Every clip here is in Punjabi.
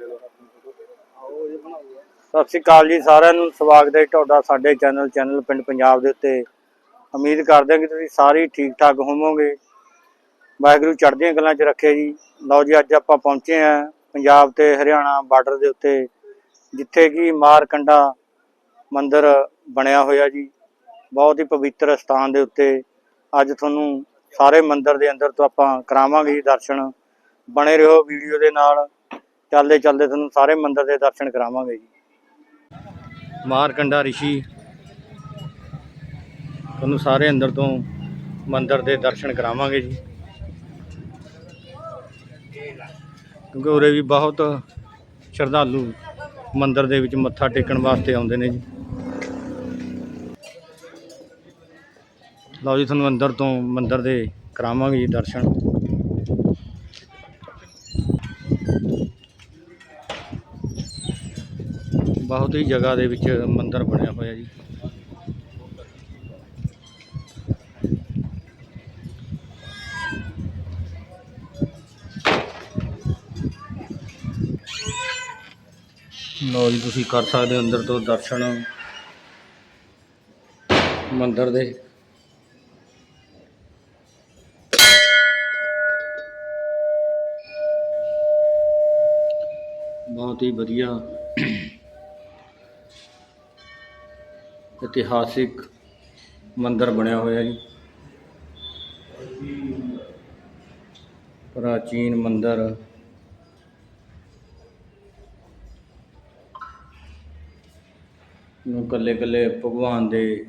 ਸਤਿ ਸ਼੍ਰੀ ਅਕਾਲ ਜੀ, ਸਾਰਿਆਂ ਨੂੰ ਸਵਾਗਤ ਹੈ ਤੁਹਾਡਾ ਸਾਡੇ ਚੈਨਲ ਚੈਨਲ ਪਿੰਡ ਪੰਜਾਬ ਦੇ ਉੱਤੇ। ਉਮੀਦ ਕਰਦੇ ਹਾਂ ਕਿ ਤੁਸੀਂ ਸਾਰੇ ਠੀਕ ਠਾਕ ਹੋਵੋਗੇ। ਵਾਹਿਗੁਰੂ ਚੜ੍ਹਦੀਆਂ ਗੱਲਾਂ 'ਚ ਰੱਖੇ ਜੀ। ਲਓ ਜੀ, ਅੱਜ ਆਪਾਂ ਪਹੁੰਚੇ ਹਾਂ ਪੰਜਾਬ ਤੇ ਹਰਿਆਣਾ ਬਾਰਡਰ ਦੇ ਉੱਤੇ, ਜਿੱਥੇ ਕਿ ਮਾਰਕੰਡਾ ਮੰਦਿਰ ਬਣਿਆ ਹੋਇਆ ਜੀ। ਬਹੁਤ ਹੀ ਪਵਿੱਤਰ ਸਥਾਨ ਦੇ ਉੱਤੇ ਅੱਜ ਤੁਹਾਨੂੰ ਸਾਰੇ ਮੰਦਿਰ ਦੇ ਅੰਦਰ ਤੋਂ ਆਪਾਂ ਕਰਾਵਾਂਗੇ ਦਰਸ਼ਨ। ਬਣੇ ਰਹੋ ਵੀਡੀਓ ਦੇ ਨਾਲ। ਚੱਲਦੇ ਚੱਲਦੇ ਤੁਹਾਨੂੰ ਸਾਰੇ ਮੰਦਿਰ ਦੇ ਦਰਸ਼ਨ ਕਰਾਵਾਂਗੇ ਜੀ। ਮਾਰਕੰਡਾ ਰਿਸ਼ੀ ਤੁਹਾਨੂੰ ਸਾਰੇ ਅੰਦਰ ਤੋਂ ਮੰਦਿਰ ਦੇ ਦਰਸ਼ਨ ਕਰਾਵਾਂਗੇ ਜੀ। ਕਿਉਂਕਿ ਉਰੇ ਵੀ ਬਹੁਤ ਸ਼ਰਧਾਲੂ ਮੰਦਿਰ ਦੇ ਵਿੱਚ ਮੱਥਾ ਟੇਕਣ ਵਾਸਤੇ ਆਉਂਦੇ ਨੇ ਜੀ। ਲਓ ਜੀ, ਤੁਹਾਨੂੰ ਅੰਦਰ ਤੋਂ ਮੰਦਿਰ ਦੇ ਕਰਾਵਾਂਗੇ ਜੀ ਦਰਸ਼ਨ। ਬਹੁਤ ਹੀ ਜਗ੍ਹਾ ਦੇ ਵਿੱਚ ਮੰਦਿਰ ਬਣਿਆ ਹੋਇਆ ਜੀ। ਲਓ ਜੀ, ਤੁਸੀਂ ਕਰ ਸਕਦੇ ਹੋ ਅੰਦਰ ਤੋਂ ਦਰਸ਼ਨ ਮੰਦਿਰ ਦੇ। ਬਹੁਤ ਹੀ ਵਧੀਆ ਇਤਿਹਾਸਿਕ ਮੰਦਿਰ ਬਣਿਆ ਹੋਇਆ ਜੀ। ਪ੍ਰਾਚੀਨ ਮੰਦਿਰ। ਨੂੰ ਕੱਲੇ ਕੱਲੇ ਭਗਵਾਨ ਦੇ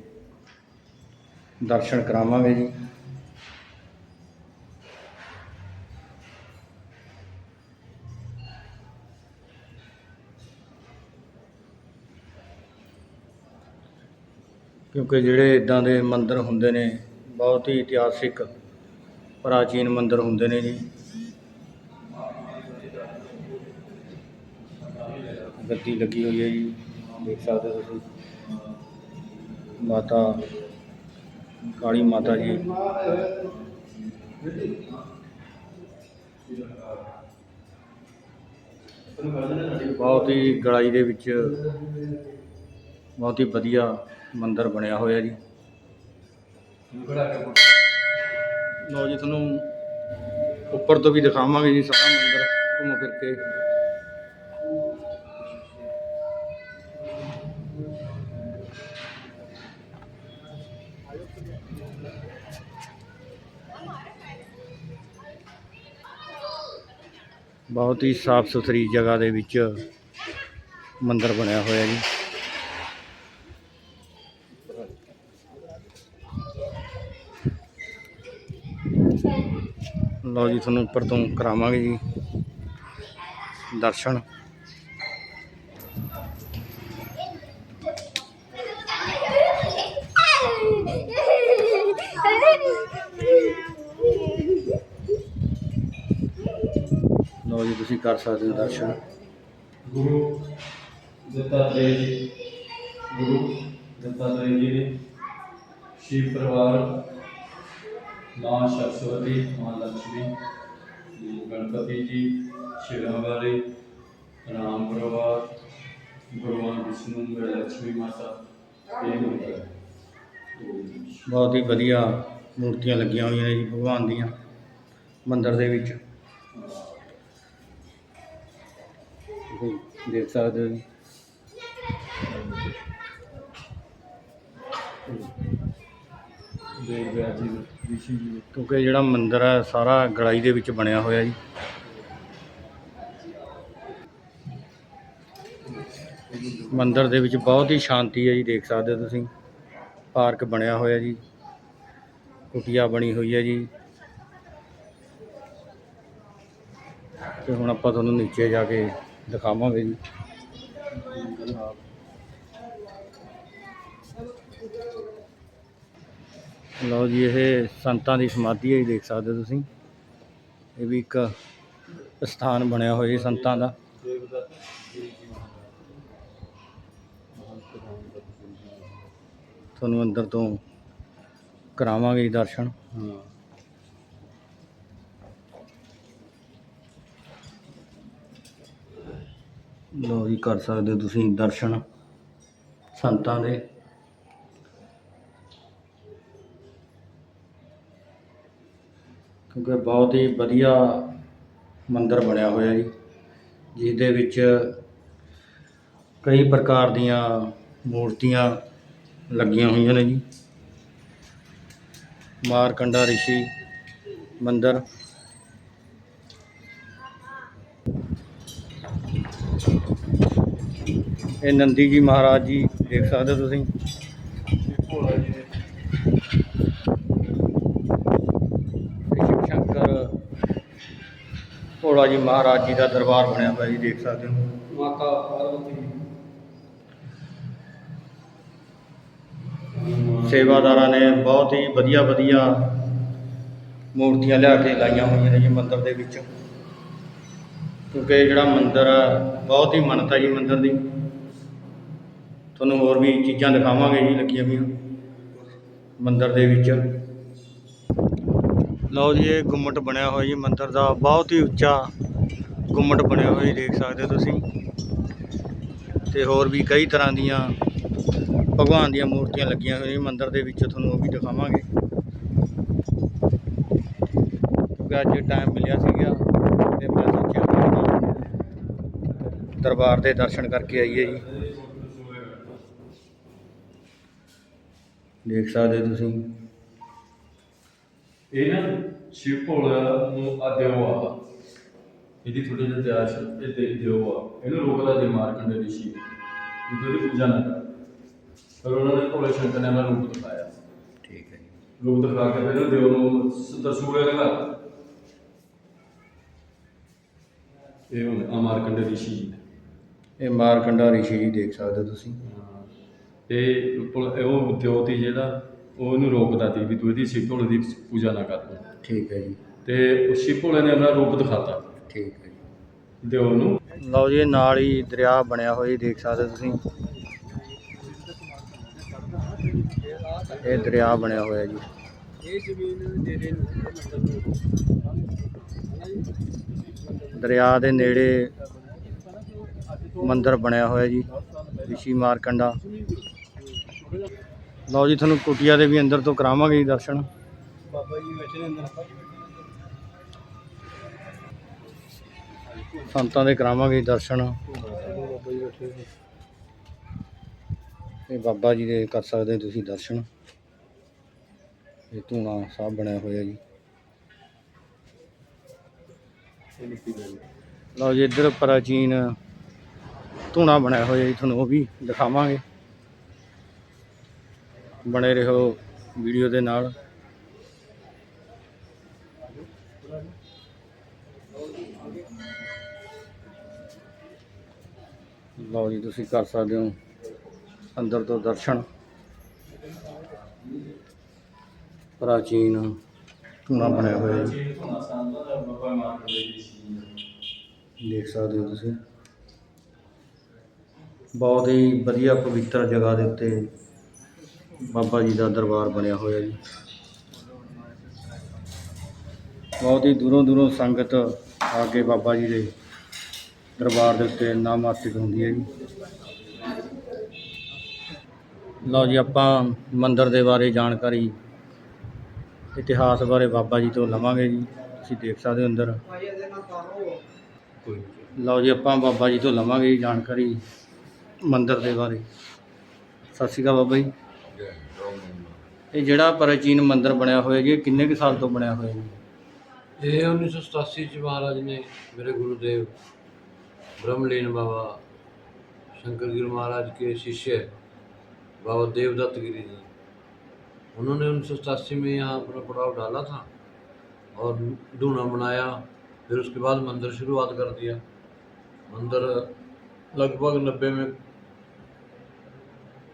ਦਰਸ਼ਨ ਕਰਾਵਾਂਗੇ ਜੀ। ਕਿਉਂਕਿ ਜਿਹੜੇ ਇਦਾਂ ਦੇ ਮੰਦਰ ਹੁੰਦੇ ਨੇ, ਬਹੁਤ ਹੀ ਇਤਿਹਾਸਿਕ ਪ੍ਰਾਚੀਨ ਮੰਦਰ ਹੁੰਦੇ ਨੇ ਜੀ। ਗੱਦੀ ਲੱਗੀ ਹੋਈ ਹੈ ਜੀ, ਦੇਖ ਸਕਦੇ ਹੋ ਤੁਸੀਂ। ਮਾਤਾ, ਕਾਲੀ ਮਾਤਾ ਜੀ। ਬਹੁਤ ਹੀ ਗੜਾਈ ਦੇ ਵਿੱਚ ਬਹੁਤ ਹੀ ਵਧੀਆ ਮੰਦਿਰ ਬਣਿਆ ਹੋਇਆ ਜੀ। ਲਓ ਜੀ, ਤੁਹਾਨੂੰ ਉੱਪਰ ਤੋਂ ਵੀ ਦਿਖਾਵਾਂਗੇ ਜੀ ਸਾਰਾ ਮੰਦਿਰ, ਘੁੰਮ ਫਿਰ ਕੇ। ਬਹੁਤ ਹੀ ਸਾਫ਼ ਸੁਥਰੀ ਜਗ੍ਹਾ ਦੇ ਵਿੱਚ ਮੰਦਿਰ ਬਣਿਆ ਹੋਇਆ ਜੀ। ਲਓ ਜੀ, ਤੁਹਾਨੂੰ ਉੱਪਰ ਤੋਂ ਕਰਾਵਾਂਗੇ ਜੀ ਦਰਸ਼ਨ। ਲਓ ਜੀ, ਤੁਸੀਂ ਕਰ ਸਕਦੇ ਹੋ ਦਰਸ਼ਨ। ਗੁਰੂ ਦੱਤਾਤਰੇय ਜੀ, ਗੁਰੂ ਦੱਤਾਤਰੇय ਜੀ ਨੇ ਸ਼ਿਵ ਪਰਿਵਾਰ माँ सरस्वती माँ लक्ष्मी गणपति जी शिला वाले राम परिवार भगवान विष्णु लक्ष्मी माता ये मंदिर है ਬਹੁਤ ਹੀ ਵਧੀਆ ਮੂਰਤੀਆਂ ਲੱਗੀਆਂ ਹੋਈਆਂ ਨੇ ਜੀ ਭਗਵਾਨ ਦੀਆਂ ਮੰਦਿਰ ਦੇ ਵਿੱਚ। ਤੁਸੀਂ ਦੇਖ ਸਕਦੇ ਹੋ ਜੀ। ਦੇਖ ਰਿਹਾ ਜੀ। ਰਿਸ਼ੀ ਜੀ ਕਿਉਂਕਿ ਜਿਹੜਾ ਮੰਦਿਰ ਹੈ, ਸਾਰਾ ਗੜਾਈ ਦੇ ਵਿੱਚ ਬਣਿਆ ਹੋਇਆ ਜੀ। ਮੰਦਿਰ ਦੇ ਵਿੱਚ ਬਹੁਤ ਹੀ ਸ਼ਾਂਤੀ ਹੈ ਜੀ, ਦੇਖ ਸਕਦੇ ਹੋ ਤੁਸੀਂ। ਪਾਰਕ ਬਣਿਆ ਹੋਇਆ ਜੀ। ਕੁਟੀਆ ਬਣੀ ਹੋਈ ਹੈ ਜੀ। ਤੇ ਹੁਣ ਆਪਾਂ ਤੁਹਾਨੂੰ ਨੀਚੇ ਜਾ ਕੇ ਦਿਖਾਵਾਂਗੇ ਜੀ। ਲਓ ਜੀ, ਇਹ ਸੰਤਾਂ ਦੀ ਸਮਾਧੀ ਹੈ ਜੀ, ਦੇਖ ਸਕਦੇ ਹੋ ਤੁਸੀਂ। ਇਹ ਵੀ ਇੱਕ ਸਥਾਨ ਬਣਿਆ ਹੋਇਆ ਜੀ ਸੰਤਾਂ ਦਾ। ਤੁਹਾਨੂੰ ਅੰਦਰ ਤੋਂ ਕਰਾਵਾਂਗੇ ਜੀ ਦਰਸ਼ਨ। ਹਾਂ ਲੋ ਜੀ, ਕਰ ਸਕਦੇ ਹੋ ਤੁਸੀਂ ਦਰਸ਼ਨ ਸੰਤਾਂ ਦੇ। ਕਿਉਂਕਿ ਬਹੁਤ ਹੀ ਵਧੀਆ ਮੰਦਿਰ ਬਣਿਆ ਹੋਇਆ ਜੀ ਜਿਸ ਦੇ ਵਿੱਚ ਕਈ ਪ੍ਰਕਾਰ ਦੀਆਂ ਮੂਰਤੀਆਂ ਲੱਗੀਆਂ ਹੋਈਆਂ ਨੇ ਜੀ। ਮਾਰਕੰਡਾ ਰਿਸ਼ੀ ਮੰਦਿਰ। ਇਹ ਨੰਦੀ ਜੀ ਮਹਾਰਾਜ ਜੀ ਦੇਖ ਸਕਦੇ ਹੋ ਤੁਸੀਂ ਭੋਲਾ ਜੀ ਦੇ ਸ਼ਿਵ ਸ਼ੰਕਰ ਭੋਲਾ ਜੀ ਮਹਾਰਾਜ ਜੀ ਦਾ ਦਰਬਾਰ ਬਣਿਆ ਹੋਇਆ ਜੀ ਦੇਖ ਸਕਦੇ ਹੋ। ਮਾਤਾ ਪਾਰਵਤੀ ਸੇਵਾਦਾਰਾਂ ਨੇ ਬਹੁਤ ਹੀ ਵਧੀਆ ਵਧੀਆ ਮੂਰਤੀਆਂ ਲਿਆ ਕੇ ਲਾਈਆਂ ਹੋਈਆਂ ਨੇ ਜੀ ਮੰਦਿਰ ਦੇ ਵਿੱਚ। ਕਿਉਂਕਿ ਜਿਹੜਾ ਮੰਦਿਰ ਆ ਬਹੁਤ ਹੀ ਮਾਨਤਾ ਜੀ ਮੰਦਿਰ ਦੀ। ਤੁਹਾਨੂੰ ਹੋਰ ਵੀ ਚੀਜ਼ਾਂ ਦਿਖਾਵਾਂਗੇ ਜੀ ਲੱਗੀਆਂ ਹੋਈਆਂ ਮੰਦਿਰ ਦੇ ਵਿੱਚ। ਲਓ ਜੀ, ਇਹ ਗੁੰਮਟ ਬਣਿਆ ਹੋਇਆ ਜੀ ਮੰਦਿਰ ਦਾ, ਬਹੁਤ ਹੀ ਉੱਚਾ ਗੁੰਮਟ ਬਣਿਆ ਹੋਇਆ ਜੀ, ਦੇਖ ਸਕਦੇ ਹੋ ਤੁਸੀਂ। ਤੇ ਹੋਰ ਵੀ ਕਈ ਤਰ੍ਹਾਂ ਦੀਆਂ ਭਗਵਾਨ ਦੀਆਂ ਮੂਰਤੀਆਂ ਲੱਗੀਆਂ ਹੋਈਆਂ ਜੀ ਮੰਦਿਰ ਦੇ ਵਿੱਚ, ਤੁਹਾਨੂੰ ਉਹ ਵੀ ਦਿਖਾਵਾਂਗੇ। ਕਿਉਂਕਿ ਅੱਜ ਟਾਈਮ ਮਿਲਿਆ ਸੀਗਾ ਤੇ ਮੈਂ ਸੋਚਿਆ ਦਰਬਾਰ ਦੇ ਦਰਸ਼ਨ ਕਰਕੇ ਆਈਏ ਜੀ। ਦੇਖ ਸਕਦੇ ਤੁਸੀਂ। ਹੋ ਤੁਸੀਂ ਇਹ ਨਾ ਸ਼ਿਵ ਭੋਲਾ ਨੂੰ ਆਦਿਓ ਆ। ਇਹਦੀ ਥੋੜੀ ਜਿਹੀ ਇਤਿਹਾਸ ਇਹ ਦੇ ਦਿਓ ਇਹਨੂੰ ਰੋਕਦਾ ਜੇ ਮਾਰਕੰਡੇ ਤੂੰ ਇਹਦੀ ਪੂਜਾ ਨਾ ਕਰ। ਪਰ ਉਹਨਾਂ ਨੇ ਭੋਲੇ ਸ਼ੰਕਰ ਨੇ ਆਪਣਾ ਰੂਪ ਦਿਖਾਇਆ। ਠੀਕ ਹੈ ਰੂਪ ਦਿਖਾ ਕੇ ਫਿਰ ਦਿਓ ਨੂੰ ਦਰਸੂਲੇ ਲਗਾ ਇਹ ਹੁਣ ਆ ਮਾਰਕੰਡੇ ਰਿਸ਼ੀ ਜੀ ਇਹ ਮਾਰਕੰਡਾ ਰਿਸ਼ੀ ਜੀ ਦੇਖ ਸਕਦੇ ਹੋ ਤੁਸੀਂ। ਤੇ ਉਹ ਦਿਓਤੀ ਜਿਹੜਾ ਉਹ ਇਹਨੂੰ ਰੋਕਦਾ ਸੀ ਵੀ ਤੂੰ ਇਹਦੀ ਸ਼ਿਵ ਭੋਲੇ ਦੀ ਪੂਜਾ ਨਾ ਕਰ ਠੀਕ ਹੈ ਜੀ। ਤੇ ਉਹ ਸ਼ਿਵ ਭੋਲੇ ਨੇ ਆਪਣਾ ਰੂਪ ਦਿਖਾਤਾ। ਠੀਕ ਹੈ ਜੀ। ਦਿਓ ਨੂੰ ਲਓ ਜੀ ਇਹ ਨਾਲ ਹੀ ਦਰਿਆ ਬਣਿਆ ਹੋਇਆ ਜੀ ਦੇਖ ਸਕਦੇ ਤੁਸੀਂ। ਇਹ ਦਰਿਆ ਬਣਿਆ ਹੋਇਆ ਜੀ। ਇਹ ਜ਼ਮੀਨ ਦੇ ਦੇ ਦਰਿਆ ਦੇ ਨੇੜੇ ਮੰਦਿਰ ਬਣਿਆ ਹੋਇਆ ਜੀ ਰਿਸ਼ੀ ਮਾਰਕੰਡਾ। ਲਓ ਜੀ ਤੁਹਾਨੂੰ ਕੁਟੀਆ ਦੇ ਵੀ ਅੰਦਰ ਤੋਂ ਕਰਾਵਾਂਗੇ ਜੀ ਦਰਸ਼ਨ। ਬਾਬਾ ਜੀ ਬੈਠੇ ਨੇ ਅੰਦਰ ਸੰਤਾਂ ਦੇ ਕਰਾਵਾਂਗੇ ਜੀ ਦਰਸ਼ਨ। ਬਾਬਾ ਜੀ ਬੈਠੇ ਇਹ ਬਾਬਾ ਜੀ ਦੇ ਕਰ ਸਕਦੇ ਤੁਸੀਂ ਦਰਸ਼ਨ। ਇਹ ਧੂਣਾ ਸਾਹਿਬ ਬਣਿਆ ਹੋਇਆ ਜੀ। ਲਓ ਜੀ ਇੱਧਰ ਪ੍ਰਾਚੀਨ ਧੂਣਾ ਬਣਿਆ ਹੋਇਆ ਜੀ ਤੁਹਾਨੂੰ ਉਹ ਵੀ ਦਿਖਾਵਾਂਗੇ। ਬਣੇ ਰਹੋ ਵੀਡੀਓ ਦੇ ਨਾਲ। ਲਓ ਜੀ, ਤੁਸੀਂ ਕਰ ਸਕਦੇ ਹੋ ਅੰਦਰ ਤੋਂ ਦਰਸ਼ਨ। ਪ੍ਰਾਚੀਨ ਧੂਣਾ ਬਣਿਆ ਹੋਇਆ ਜੀ ਦੇਖ ਸਕਦੇ ਹੋ ਤੁਸੀਂ। ਬਹੁਤ ਹੀ ਵਧੀਆ ਪਵਿੱਤਰ ਜਗ੍ਹਾ ਦੇ ਉੱਤੇ ਬਾਬਾ ਜੀ ਦਾ ਦਰਬਾਰ ਬਣਿਆ ਹੋਇਆ ਜੀ। ਬਹੁਤ ਹੀ ਦੂਰੋਂ ਦੂਰੋਂ ਸੰਗਤ ਆ ਕੇ ਬਾਬਾ ਜੀ ਦੇ ਦਰਬਾਰ ਦੇ ਉੱਤੇ ਨਾਮਾਸਤਕ ਹੁੰਦੀ ਹੈ ਜੀ। ਲਓ ਜੀ, ਆਪਾਂ ਮੰਦਰ ਦੇ ਬਾਰੇ ਜਾਣਕਾਰੀ, ਇਤਿਹਾਸ ਬਾਰੇ ਬਾਬਾ ਜੀ ਤੋਂ ਲਵਾਂਗੇ ਜੀ। ਤੁਸੀਂ ਦੇਖ ਸਕਦੇ ਹੋ ਅੰਦਰ। ਲਓ ਜੀ, ਆਪਾਂ ਬਾਬਾ ਜੀ ਤੋਂ ਲਵਾਂਗੇ ਜੀ ਜਾਣਕਾਰੀ ਮੰਦਰ ਦੇ ਬਾਰੇ। ਸਤਿ ਸ਼੍ਰੀ ਅਕਾਲ ਬਾਬਾ ਜੀ। ਇਹ ਜਿਹੜਾ ਪ੍ਰਾਚੀਨ ਮੰਦਿਰ ਬਣਿਆ ਹੋਇਆ ਜੀ ਇਹ ਕਿੰਨੇ ਕੁ ਸਾਲ ਤੋਂ ਬਣਿਆ ਹੋਇਆ ਜੀ ਇਹ 1987 ਚ ਮਹਾਰਾਜ ਨੇ ਮੇਰੇ ਗੁਰੂਦੇਵ ब्रह्मलीन बाबा शंकर गिर महाराज के शिष्य बाबा देवदत्त गिरी जी उन्होंने उन्नीस में यहाँ अपना पड़ाव डाला था और डूना बनाया फिर उसके बाद मंदिर शुरुआत कर दिया मंदिर लगभग नब्बे में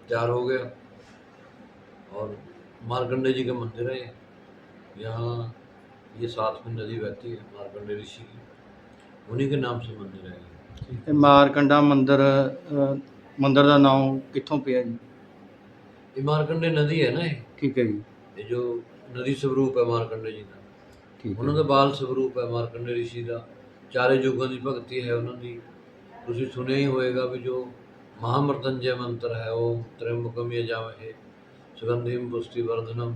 तैयार हो गया और मारकंडे जी का मंदिर है यहाँ ये साथ में नदी बहती है मारकंडे ऋषि की उन्हीं के नाम से मंदिर है ਤੇ ਮਾਰਕੰਡਾ ਮੰਦਿਰ ਅ, ਮੰਦਿਰ ਦਾ ਨਾਮ ਕਿੱਥੋਂ ਪਿਆ ਜੀ? ये मारकंडे नदी है ना ये ਠੀਕ ਹੈ ਜੀ। ये जो नदी स्वरूप है मारकंडे जी का ਠੀਕ ਉਹਨਾਂ ਹੈ ਦਾ ਬਾਲ ਸਰੂਪ ਹੈ ਮਾਰਕੰਡੇ ਰਿਸ਼ੀ ਦਾ। ਚਾਰੇ ਯੁੱਗਾਂ ਦੀ ਭਗਤੀ ਹੈ ਉਹਨਾਂ ਦੀ। ਤੁਸੀਂ ਸੁਣਿਆ ਹੀ ਹੋਵੇਗਾ ਵੀ ਜੋ ਮਹਾਮਰਤੰਜੇ ਮੰਤਰ ਹੈ ਉਹ ਤ੍ਰਿਮੁਖਮ ਇਹ ਜਾਵੇ ਪੁਸ਼ਟੀ ਵਰਧਨਮ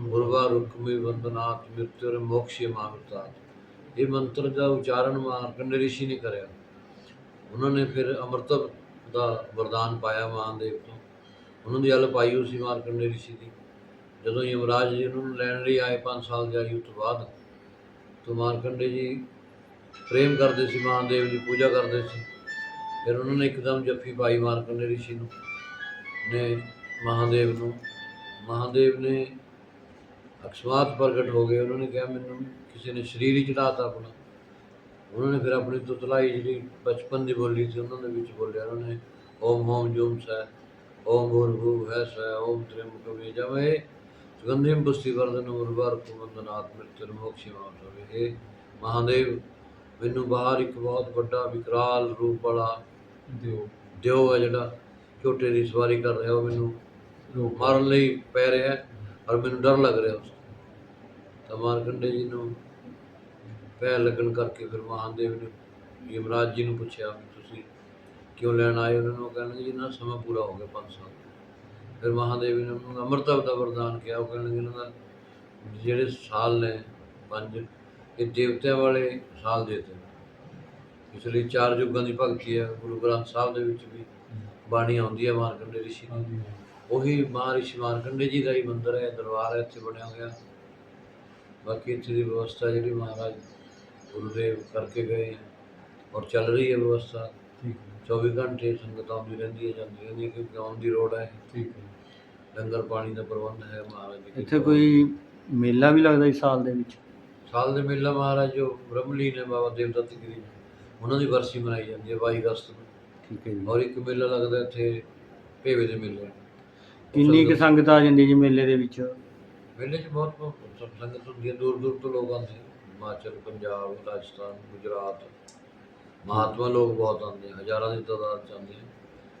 ਗੁਰਵਾ ਰੁਕਮੀ ਵੰਦਨਾਥ ਮ੍ਰਿਤਯੁਰ ਮੋਕਸ਼ੇ ਮਾਮਿਤਾਤ ਇਹ ਮੰਤਰ ਦਾ ਉਚਾਰਨ ਮਾਰਕੰਡ ਰਿਸ਼ੀ ਨੇ ਕਰਿਆ ਉਹਨਾਂ ਨੇ ਫਿਰ ਅੰਮ੍ਰਿਤ ਦਾ ਵਰਦਾਨ ਪਾਇਆ ਮਹਾਂਦੇਵ ਤੋਂ ਉਹਨਾਂ ਦੀ ਹਲ ਪਾਈ ਹੋਈ ਸੀ ਮਾਰਕੰਡ ਰਿਸ਼ੀ ਦੀ ਜਦੋਂ ਯਮਰਾਜ ਜੀ ਉਹਨਾਂ ਨੂੰ ਲੈਣ ਲਈ ਆਏ 5 ਸਾਲ ਦੀ ਆਯੂ ਤੋਂ ਬਾਅਦ ਤੋਂ ਮਾਰਕੰਡੇ ਜੀ ਪ੍ਰੇਮ ਕਰਦੇ ਸੀ ਮਹਾਂਦੇਵ ਦੀ ਪੂਜਾ ਕਰਦੇ ਸੀ ਫਿਰ ਉਹਨਾਂ ਨੇ ਇੱਕਦਮ ਜੱਫੀ ਪਾਈ ਮਾਰਕੰਡੇ ਰਿਸ਼ੀ ਨੂੰ ਨੇ ਮਹਾਦੇਵ ਨੂੰ ਮਹਾਦੇਵ ਨੇ ਅਕਸਮਾਤ ਪ੍ਰਗਟ ਹੋ ਗਏ। ਉਹਨਾਂ ਨੇ ਕਿਹਾ ਮੈਨੂੰ ਕਿਸੇ ਨੇ ਸਰੀਰ ਹੀ ਚੜਾਤਾ ਆਪਣਾ। ਉਹਨਾਂ ਨੇ ਫਿਰ ਆਪਣੀ ਤੁਤਲਾਈ ਜਿਹੜੀ ਬਚਪਨ ਦੀ ਬੋਲੀ ਸੀ ਉਹਨਾਂ ਦੇ ਵਿੱਚ ਬੋਲਿਆ। ਉਹਨਾਂ ਨੇ ਓਮ ਓਮ ਜੂਮ ਸੈ ਓਮ ਭੂਰਭੁਵ ਹੈ ਸੈ ਓਮ ਤ੍ਰਿੰਬਕਮ ਯਜਮਹੇ ਸੁਗੰਧਿਮ ਪੁਸ਼ਟੀ ਵਰਧਨ ਉਰਵਰ ਕੁਮੰਦਨਾਥ ਮ੍ਰਿਤਿਰ ਮੋਕਸ਼ੀ ਮਾਤਵੇ ਇਹ ਮਹਾਦੇਵ ਮੈਨੂੰ ਬਾਹਰ ਇੱਕ ਬਹੁਤ ਵੱਡਾ ਵਿਕਰਾਲ ਰੂਪ ਵਾਲਾ ਦਿਓ। ਦਿਓ ਹੈ ਜਿਹੜਾ ਝੋਟੇ ਦੀ ਸਵਾਰੀ ਕਰ ਰਿਹਾ। ਉਹ ਮੈਨੂੰ ਮਾਰਨ ਲਈ ਪੈ ਰਿਹਾ ਔਰ ਮੈਨੂੰ ਡਰ ਲੱਗ ਰਿਹਾ ਉਸ ਤੋਂ। ਤਾਂ ਮਾਰਕੰਡੇ ਜੀ ਨੂੰ ਪੈ ਲੱਗਣ ਕਰਕੇ ਫਿਰ ਮਹਾਦੇਵ ਨੇ ਯਮਰਾਜ ਜੀ ਨੂੰ ਪੁੱਛਿਆ ਵੀ ਤੁਸੀਂ ਕਿਉਂ ਲੈਣ ਆਏ ਉਹਨਾਂ ਨੂੰ ਉਹ ਕਹਿਣਗੇ ਜੀ ਨਾ ਸਮਾਂ ਪੂਰਾ ਹੋ ਗਿਆ 5 ਸਾਲ ਫਿਰ ਮਹਾਦੇਵ ਨੇ ਉਹਨੂੰ ਅੰਮ੍ਰਿਤ ਦਾ ਵਰਦਾਨ ਕਿਹਾ। ਉਹ ਕਹਿਣਗੇ, ਇਹਨਾਂ ਦਾ ਜਿਹੜੇ ਸਾਲ ਨੇ ਪੰਜ, ਇਹ ਦੇਵਤਿਆਂ ਵਾਲੇ ਸਾਲ ਦੇਤੇ ਇਸ ਲਈ ਚਾਰ ਯੁੱਗਾਂ ਦੀ ਭਗਤੀ ਹੈ। ਗੁਰੂ ਗ੍ਰੰਥ ਸਾਹਿਬ ਦੇ ਵਿੱਚ ਵੀ ਬਾਣੀ ਆਉਂਦੀ ਹੈ ਮਾਰਕੰਡੇ ਰਿਸ਼ੀ ਦੀ। ਉਹੀ ਮਹਾਰਿਸ਼ੀ ਮਾਰਕੰਡੇ ਜੀ ਦਾ ਹੀ ਮੰਦਿਰ ਹੈ ਦਰਬਾਰ ਹੈ ਇੱਥੇ ਬਣਿਆ ਹੋਇਆ। ਬਾਕੀ ਇੱਥੇ ਦੀ ਵਿਵਸਥਾ ਜਿਹੜੀ ਮਹਾਰਾਜ ਗੁਰੂਦੇਵ ਕਰਕੇ ਗਏ ਹੈ ਔਰ ਚੱਲ ਰਹੀ ਹੈ ਵਿਵਸਥਾ। ਠੀਕ ਹੈ। 24 ਘੰਟੇ ਸੰਗਤ ਆਉਂਦੀ ਰਹਿੰਦੀ ਹੈ ਜਾਂਦੀ ਰਹਿੰਦੀ ਹੈ ਕਿਉਂਕਿ ਆਉਣ ਦੀ ਰੋਡ ਹੈ। ਠੀਕ ਹੈ। ਲੰਗਰ ਪਾਣੀ ਦਾ ਪ੍ਰਬੰਧ ਹੈ ਮਹਾਰਾਜ ਦੀ ਇੱਥੇ। ਕੋਈ ਮੇਲਾ ਵੀ ਲੱਗਦਾ ਇਸ ਸਾਲ ਦੇ ਵਿੱਚ? ਸਾਲ ਦੇ ਮੇਲਾ ਮਹਾਰਾਜ ਜੋ ਬ੍ਰਹਮਲੀਨ ਹੈ ਬਾਬਾ ਦੇਵਦੱਤ ਗਿਰੀ ਉਹਨਾਂ ਦੀ ਵਰਸੀ ਮਨਾਈ ਜਾਂਦੀ ਹੈ 22 ਅਗਸਤ ਨੂੰ। ਠੀਕ ਹੈ ਜੀ। ਔਰ ਇੱਕ ਮੇਲਾ ਲੱਗਦਾ ਇੱਥੇ ਭੇਵੇ ਦੇ ਮੇਲੇ। ਕਿੰਨੀ ਕੁ ਸੰਗਤ ਆ ਜਾਂਦੀ ਜੀ ਮੇਲੇ ਦੇ ਵਿੱਚ? ਮੇਲੇ 'ਚ ਬਹੁਤ ਬਹੁਤ ਸੰਗਤ ਹੁੰਦੀ ਹੈ ਦੂਰ ਦੂਰ ਤੋਂ ਲੋਕ ਆਉਂਦੇ ਹਿਮਾਚਲ ਪੰਜਾਬ ਰਾਜਸਥਾਨ ਗੁਜਰਾਤ ਮਹਾਤਮਾ ਲੋਕ ਬਹੁਤ ਆਉਂਦੇ ਹਜ਼ਾਰਾਂ ਦੀ ਤਾਦਾਦ 'ਚ ਆਉਂਦੇ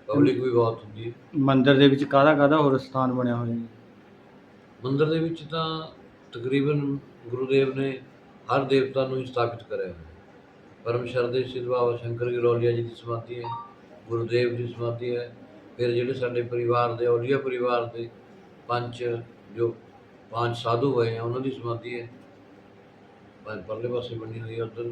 ਪਬਲਿਕ ਵੀ ਬਹੁਤ ਹੁੰਦੀ ਹੈ। ਮੰਦਿਰ ਦੇ ਵਿੱਚ ਕਾਹਦਾ ਕਾਹਦਾ ਹੋਰ ਸਥਾਨ ਬਣਿਆ ਹੋਇਆ ਜੀ? ਮੰਦਿਰ ਦੇ ਵਿੱਚ ਤਾਂ ਤਕਰੀਬਨ ਗੁਰੂਦੇਵ ਨੇ ਹਰ ਦੇਵਤਾ ਨੂੰ ਹੀ ਸਥਾਪਿਤ ਕਰਿਆ ਹੈ ਪਰਮ ਸ਼ਰਦੇ ਸਿੱਧ ਬਾਬਾ ਸ਼ੰਕਰ ਗਿਰੋਲੀਆ ਜੀ ਦੀ ਸਮਾਧੀ ਹੈ ਗੁਰੂਦੇਵ ਦੀ ਸਮਾਧੀ ਹੈ ਫਿਰ ਜਿਹੜੇ ਸਾਡੇ ਪਰਿਵਾਰ ਦੇ ਔਲੀਆ ਪਰਿਵਾਰ ਦੇ ਪੰਜ ਜੋ ਪੰਜ ਸਾਧੂ ਹੋਏ ਆ ਉਹਨਾਂ ਦੀ ਸਮਾਧੀ ਹੈ। ਪੰਜ ਪਰਲੇ ਪਾਸੇ ਬਣੀ ਹੋਈ ਹੈ ਉੱਧਰ।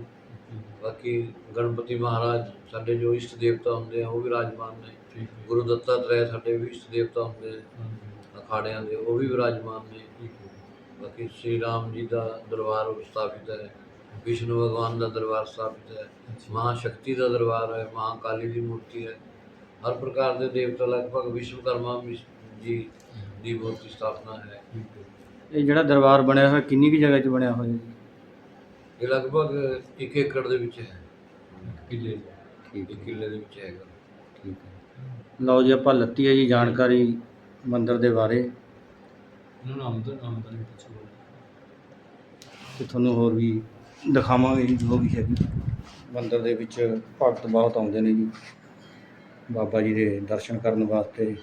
ਬਾਕੀ ਗਣਪਤੀ ਮਹਾਰਾਜ ਸਾਡੇ ਜੋ ਇਸ਼ਟ ਦੇਵਤਾ ਹੁੰਦੇ ਆ ਉਹ ਵੀ ਵਿਰਾਜਮਾਨ ਨੇ। ਗੁਰੂ ਦੱਤਾਤਰੇయ ਸਾਡੇ ਵੀ ਇਸ਼ਟ ਦੇਵਤਾ ਹੁੰਦੇ ਆ। ਹਾਂਜੀ ਅਖਾੜਿਆਂ ਦੇ ਉਹ ਵੀ ਵਿਰਾਜਮਾਨ ਨੇ। ਬਾਕੀ ਸ਼੍ਰੀ ਰਾਮ ਜੀ ਦਾ ਦਰਬਾਰ ਸਥਾਪਿਤ ਹੈ। ਵਿਸ਼ਨੂੰ ਭਗਵਾਨ ਦਾ ਦਰਬਾਰ ਸਥਾਪਿਤ ਹੈ। ਮਹਾ ਸ਼ਕਤੀ ਦਾ ਦਰਬਾਰ ਹੈ। ਮਹਾਕਾਲੀ ਦੀ ਮੂਰਤੀ ਹੈ। ਹਰ ਪ੍ਰਕਾਰ ਦੇ ਦੇਵਤਾ ਲਗਭਗ ਵਿਸ਼ਵਕਰਮਾ ਵਿਸ਼- ਜੀ ਦੀ ਮੂਰਤੀ ਸਥਾਪਨਾ ਹੈ। ਠੀਕ ਹੈ ਇਹ ਜਿਹੜਾ ਦਰਬਾਰ ਬਣਿਆ ਹੋਇਆ ਕਿੰਨੀ ਕੁ ਜਗ੍ਹਾ 'ਚ ਬਣਿਆ ਹੋਇਆ ਜੀ? ਇਹ ਲਗਭਗ 1 ਏਕੜ ਦੇ ਵਿੱਚ ਹੈ। ਕਿਲੇ ਠੀਕ ਕਿੱਲੇ ਦੇ ਵਿੱਚ ਹੈਗਾ। ਠੀਕ ਹੈ। ਲਓ ਜੀ ਆਪਾਂ ਲੱਤੀ ਹੈ ਜੀ ਜਾਣਕਾਰੀ ਮੰਦਿਰ ਦੇ ਬਾਰੇ। ਇਹਨਾਂ ਨੂੰ ਆਮਦਨ ਆਮਦਨ ਪੁੱਛੋ। ਤੇ ਤੁਹਾਨੂੰ ਹੋਰ ਵੀ ਦਿਖਾਵਾਂਗੇ ਜੀ ਜੋ ਵੀ ਹੈਗੀ। ਮੰਦਿਰ ਦੇ ਵਿੱਚ ਭਗਤ ਬਹੁਤ ਆਉਂਦੇ ਨੇ ਜੀ। ਬਾਬਾ ਜੀ ਦੇ ਦਰਸ਼ਨ ਕਰਨ ਵਾਸਤੇ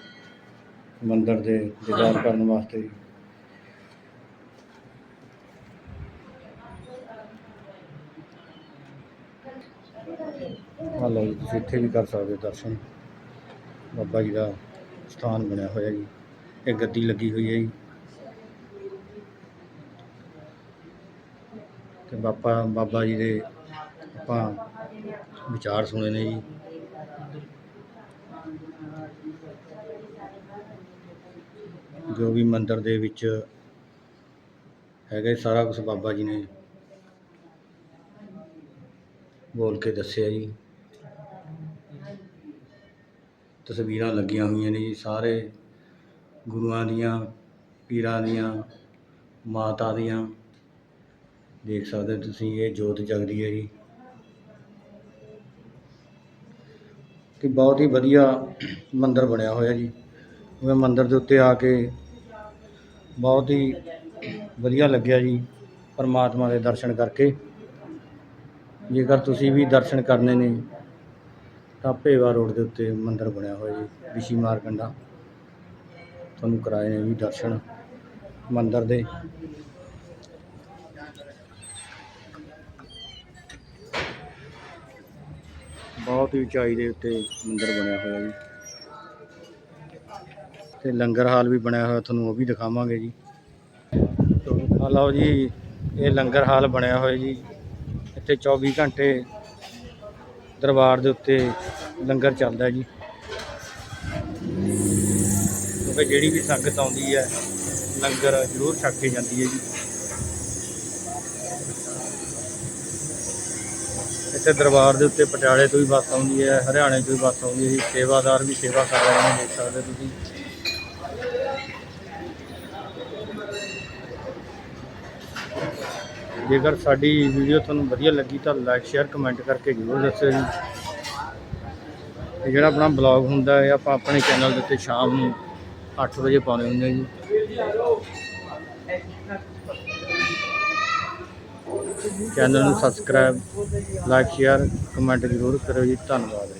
ਮੰਦਿਰ ਦੇ ਦੀਦਾਰ ਕਰਨ ਵਾਸਤੇ। ਜੀ ਤੁਸੀਂ ਇੱਥੇ ਵੀ ਕਰ ਸਕਦੇ ਹੋ ਦਰਸ਼ਨ। ਬਾਬਾ ਜੀ ਦਾ ਸਥਾਨ ਬਣਿਆ ਹੋਇਆ ਜੀ। ਇਹ ਗੱਦੀ ਲੱਗੀ ਹੋਈ ਹੈ ਜੀ। ਤੇ ਬਾਬਾ ਬਾਬਾ ਜੀ ਦੇ ਆਪਾਂ ਵਿਚਾਰ ਸੁਣੇ ਨੇ ਜੀ। ਜੋ ਵੀ ਮੰਦਿਰ ਦੇ ਵਿੱਚ ਹੈਗਾ ਸਾਰਾ ਕੁਝ ਬਾਬਾ ਜੀ ਨੇ ਬੋਲ ਕੇ ਦੱਸਿਆ ਜੀ। ਤਸਵੀਰਾਂ ਲੱਗੀਆਂ ਹੋਈਆਂ ਨੇ ਜੀ ਸਾਰੇ ਗੁਰੂਆਂ ਦੀਆਂ, ਪੀਰਾਂ ਦੀਆਂ, ਮਾਤਾ ਦੀਆਂ। ਦੇਖ ਸਕਦੇ ਹੋ ਤੁਸੀਂ, ਇਹ ਜੋਤ ਜਗਦੀ ਹੈ ਜੀ। ਕਿ ਬਹੁਤ ਹੀ ਵਧੀਆ ਮੰਦਿਰ ਬਣਿਆ ਹੋਇਆ ਜੀ। ਮੈਂ ਮੰਦਿਰ ਦੇ ਉੱਤੇ ਆ ਕੇ ਬਹੁਤ ਹੀ ਵਧੀਆ ਲੱਗਿਆ ਜੀ ਪਰਮਾਤਮਾ ਦੇ ਦਰਸ਼ਨ ਕਰਕੇ। ਜੇਕਰ ਤੁਸੀਂ ਵੀ ਦਰਸ਼ਨ ਕਰਨੇ ਨੇ, ਤਾਂ ਭੇਵਾ ਰੋਡ ਦੇ ਉੱਤੇ ਮੰਦਿਰ ਬਣਿਆ ਹੋਇਆ ਜੀ, ਰਿਸ਼ੀ ਮਾਰਕੰਡਾ। ਤੁਹਾਨੂੰ ਕਰਾਏ ਨੇ ਵੀ ਦਰਸ਼ਨ ਮੰਦਿਰ ਦੇ। ਬਹੁਤ ਹੀ ਉਚਾਈ ਦੇ ਉੱਤੇ ਮੰਦਿਰ ਬਣਿਆ ਹੋਇਆ ਜੀ। ਤੇ ਲੰਗਰ ਹਾਲ ਵੀ ਬਣਿਆ ਹੋਇਆ, ਤੁਹਾਨੂੰ ਉਹ ਵੀ ਦਿਖਾਵਾਂਗੇ ਜੀ। ਆ ਲਓ ਜੀ, ਇਹ ਲੰਗਰ ਹਾਲ ਬਣਿਆ ਹੋਇਆ ਜੀ। ਇੱਥੇ 24 ਘੰਟੇ ਦਰਬਾਰ ਦੇ ਉੱਤੇ ਲੰਗਰ ਚੱਲਦਾ ਜੀ। ਕਿਉਂਕਿ ਜਿਹੜੀ ਵੀ ਸੰਗਤ ਆਉਂਦੀ ਹੈ, ਲੰਗਰ ਜ਼ਰੂਰ ਛੱਕ ਕੇ ਜਾਂਦੀ ਹੈ ਜੀ। ਇੱਥੇ ਦਰਬਾਰ ਦੇ ਉੱਤੇ ਪਟਿਆਲੇ ਤੋਂ ਵੀ ਬੱਸ ਆਉਂਦੀ ਹੈ, ਹਰਿਆਣੇ ਤੋਂ ਵੀ ਬੱਸ ਆਉਂਦੀ ਹੈ ਜੀ ਸੇਵਾਦਾਰ ਵੀ ਸੇਵਾ ਕਰ ਰਹੇ ਨੇ ਦੇਖ ਸਕਦੇ ਤੁਸੀਂ। ਜੇਕਰ ਸਾਡੀ ਵੀਡੀਓ ਤੁਹਾਨੂੰ ਵਧੀਆ ਲੱਗੀ ਤਾਂ ਲਾਈਕ, ਸ਼ੇਅਰ, ਕਮੈਂਟ ਕਰਕੇ ਜ਼ਰੂਰ ਦੱਸਿਓ ਜੀ। ਇਹ ਜਿਹੜਾ ਆਪਣਾ ਬਲੌਗ ਹੁੰਦਾ ਹੈ, ਆਪਾਂ ਆਪਣੇ ਚੈਨਲ ਦੇ ਉੱਤੇ ਸ਼ਾਮ ਨੂੰ 8 ਵਜੇ ਪਾਉਂਦੇ ਹੁੰਦੇ ਜੀ। ਚੈਨਲ ਨੂੰ ਸਬਸਕ੍ਰਾਈਬ ਲਾਈਕ ਸ਼ੇਅਰ ਕਮੈਂਟ ਜ਼ਰੂਰ ਕਰੋ ਜੀ। ਧੰਨਵਾਦ।